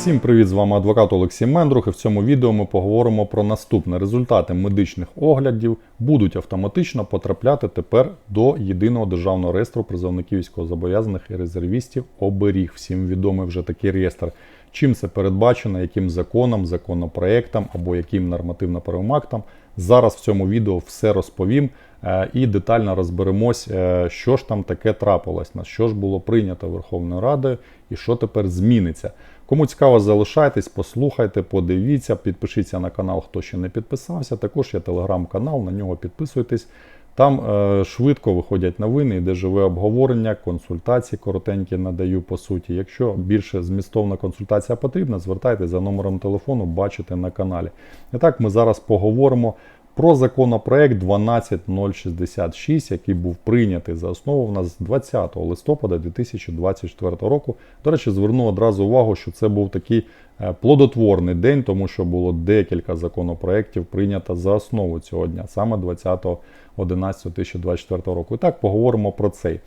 Всім привіт! З вами адвокат Олексій Мендрух. І в цьому відео ми поговоримо про наступне. Результати медичних оглядів будуть автоматично потрапляти тепер до єдиного державного реєстру призовників військовозобов'язаних і резервістів оберіг. Всім відомий вже такий реєстр. Чим це передбачено, яким законом, законопроектом або яким нормативно-правовим актом. Зараз в цьому відео все розповім е, і детально розберемось, е, що ж там таке трапилось, на що ж було прийнято Верховною Радою і що тепер зміниться. Кому цікаво, залишайтесь, послухайте, подивіться, підпишіться на канал, хто ще не підписався. Також є телеграм-канал, на нього підписуйтесь. Там е, швидко виходять новини, йде живе обговорення, консультації коротенькі надаю по суті. Якщо більше змістовна консультація потрібна, звертайтеся за номером телефону, бачите на каналі. І так, ми зараз поговоримо про законопроект 12066, який був прийнятий за основу в нас 20 листопада 2024 року. До речі, зверну одразу увагу, що це був такий е, плодотворний день, тому що було декілька законопроєктів прийнято за основу цього дня, саме 20.11.2024 року. І так поговоримо про цей.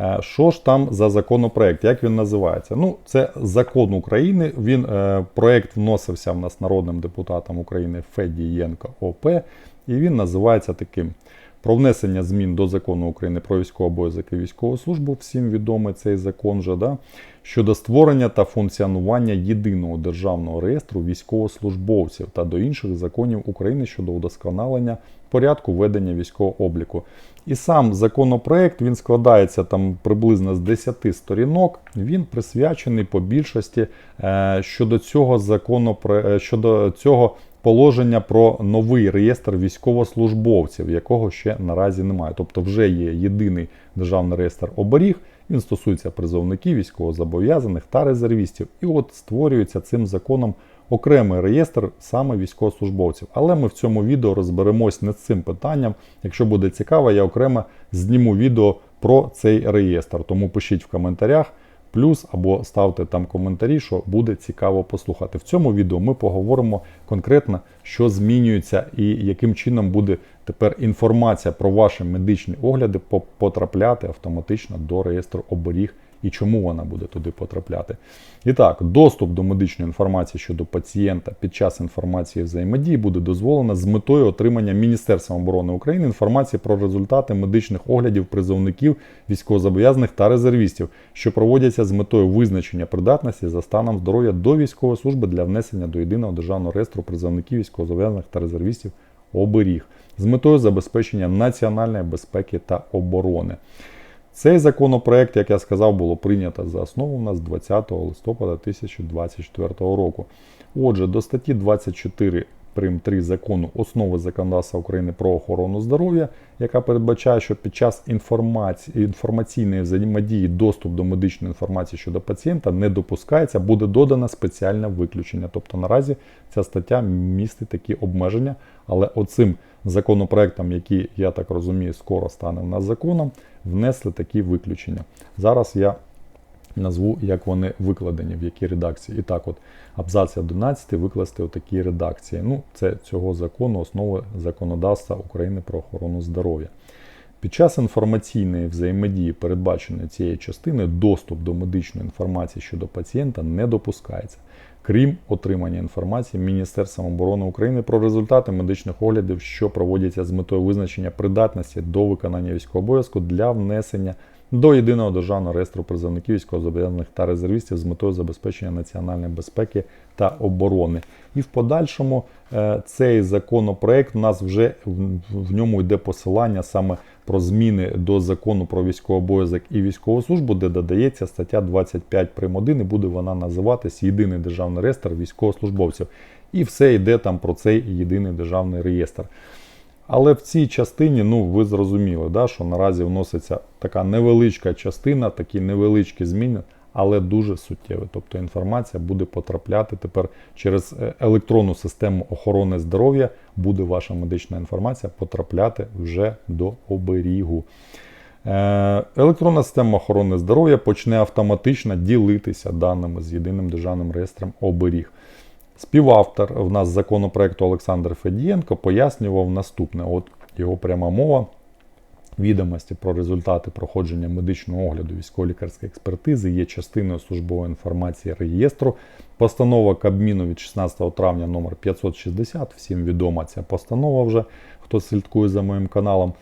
Е, Що ж там за законопроект? Як він називається? Ну, це закон України. Він е, проект вносився в нас народним депутатом України Федієнко ОП, і він називається таким. Про внесення змін до закону України про військовий обов'язок і військову службу, всім відомий цей закон же, да, щодо створення та функціонування єдиного державного реєстру військовослужбовців та до інших законів України щодо удосконалення порядку ведення військового обліку. І сам законопроект він складається там приблизно з 10 сторінок. Він присвячений по більшості е, щодо цього закону е, щодо цього положення про новий реєстр військовослужбовців, якого ще наразі немає. Тобто вже є єдиний державний реєстр оберіг. Він стосується призовників, військовозобов'язаних та резервістів. І от створюється цим законом окремий реєстр саме військовослужбовців. Але ми в цьому відео розберемось не з цим питанням. Якщо буде цікаво, я окремо зніму відео про цей реєстр. Тому пишіть в коментарях. Плюс або ставте там коментарі, що буде цікаво послухати. В цьому відео ми поговоримо конкретно, що змінюється і яким чином буде тепер інформація про ваші медичні огляди потрапляти автоматично до реєстру оберіг і чому вона буде туди потрапляти. І так, доступ до медичної інформації щодо пацієнта під час інформації взаємодії буде дозволено з метою отримання Міністерством оборони України інформації про результати медичних оглядів призовників, військовозобов'язаних та резервістів, що проводяться з метою визначення придатності за станом здоров'я до військової служби для внесення до єдиного державного реєстру призовників військовозобов'язаних та резервістів оберіг з метою забезпечення національної безпеки та оборони. Цей законопроект, як я сказав, було прийнято за основу у нас 20 листопада 2024 року. Отже, до статті 24 прим 3 закону основи законодавства України про охорону здоров'я, яка передбачає, що під час інформації, інформаційної взаємодії доступ до медичної інформації щодо пацієнта не допускається, буде додано спеціальне виключення. Тобто наразі ця стаття містить такі обмеження, але оцим законопроектом, який, я так розумію, скоро стане в нас законом, внесли такі виключення. Зараз я назву, як вони викладені, в якій редакції. І так, от абзац 11 викласти у такій редакції. Ну, Це цього закону, основи законодавства України про охорону здоров'я. Під час інформаційної взаємодії, передбаченої цією частиною, доступ до медичної інформації щодо пацієнта не допускається крім отримання інформації Міністерством оборони України про результати медичних оглядів, що проводяться з метою визначення придатності до виконання військового обов'язку для внесення до єдиного державного реєстру призовників військовозобов'язаних та резервістів з метою забезпечення національної безпеки та оборони. І в подальшому е, цей законопроект у нас вже в ньому йде посилання саме про зміни до закону про військовий обов'язок і військову службу, де додається стаття 25 прим. 1 і буде вона називатись Єдиний державний реєстр військовослужбовців. І все йде там про цей єдиний державний реєстр. Але в цій частині, ну ви зрозуміли, да, що наразі вноситься така невеличка частина, такі невеличкі зміни, але дуже суттєві. Тобто інформація буде потрапляти тепер через е, електронну систему охорони здоров'я, буде ваша медична інформація потрапляти вже до оберігу. Е, електронна система охорони здоров'я почне автоматично ділитися даними з єдиним державним реєстром оберіг. Співавтор в нас законопроекту Олександр Федієнко пояснював наступне: от його пряма мова. Відомості про результати проходження медичного огляду військово-лікарської експертизи є частиною службової інформації реєстру. Постанова Кабміну від 16 травня номер 560. Всім відома ця постанова вже, хто слідкує за моїм каналом.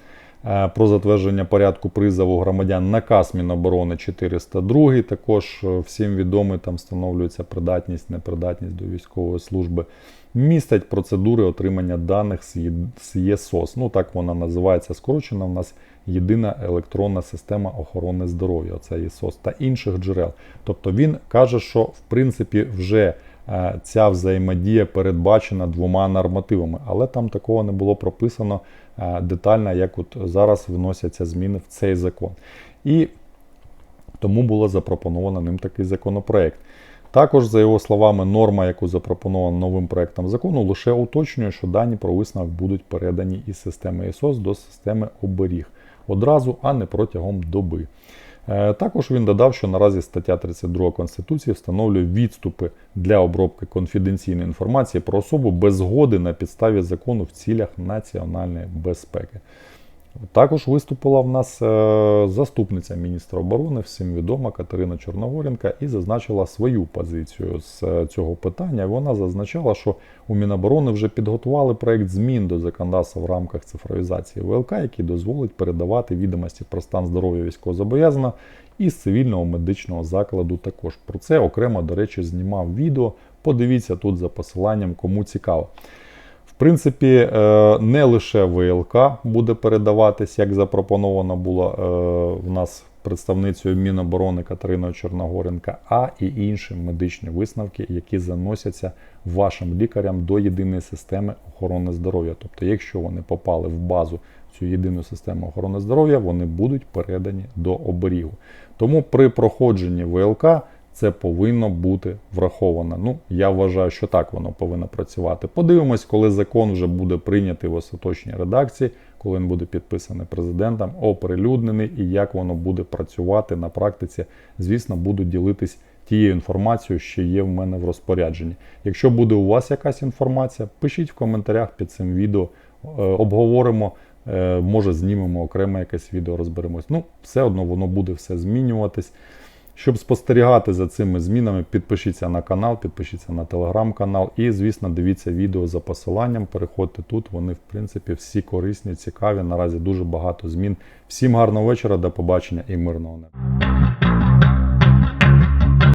Е, Про затвердження порядку призову громадян наказ Міноборони 402. Також е, всім відомий, там встановлюється придатність, непридатність до військової служби. Містять процедури отримання даних з ЄСОС. Ну так вона називається скорочена. У нас єдина електронна система охорони здоров'я. Це ЄСОС та інших джерел. Тобто він каже, що в принципі вже ця взаємодія передбачена двома нормативами, але там такого не було прописано е, детально, як от зараз вносяться зміни в цей закон. І тому було запропоновано ним такий законопроект. Також, за його словами, норма, яку запропоновано новим проектом закону, лише уточнює, що дані про висновок будуть передані із системи ІСОС до системи оберіг одразу, а не протягом доби. Е, Також він додав, що наразі стаття 32 Конституції встановлює відступи для обробки конфіденційної інформації про особу без згоди на підставі закону в цілях національної безпеки. Також виступила в нас е, заступниця міністра оборони, всім відома Катерина Чорногоренка, і зазначила свою позицію з е, цього питання. Вона зазначала, що у Міноборони вже підготували проект змін до законодавства в рамках цифровізації ВЛК, який дозволить передавати відомості про стан здоров'я військовозобов'язаного із цивільного медичного закладу. Також про це окремо, до речі, знімав відео. Подивіться тут за посиланням, кому цікаво. Принципі, е, не лише ВЛК буде передаватись, як запропоновано було е, в нас представницею Міноборони Катериною Чорногоренка, а і інші медичні висновки, які заносяться вашим лікарям до єдиної системи охорони здоров'я. Тобто, якщо вони попали в базу цю єдину систему охорони здоров'я, вони будуть передані до оберігу. Тому при проходженні ВЛК це повинно бути враховано. Ну, я вважаю, що так воно повинно працювати. Подивимось, коли закон вже буде прийнятий в остаточній редакції, коли він буде підписаний президентом, оприлюднений і як воно буде працювати на практиці. Звісно, буду ділитись тією інформацією, що є в мене в розпорядженні. Якщо буде у вас якась інформація, пишіть в коментарях під цим відео, е, обговоримо. е, Може, знімемо окреме якесь відео, розберемось. Ну, все одно воно буде все змінюватись. Щоб спостерігати за цими змінами, підпишіться на канал, підпишіться на телеграм-канал і, звісно, дивіться відео за посиланням. Переходьте тут. Вони, в принципі, всі корисні, цікаві. Наразі дуже багато змін. Всім гарного вечора, до побачення і мирного неба.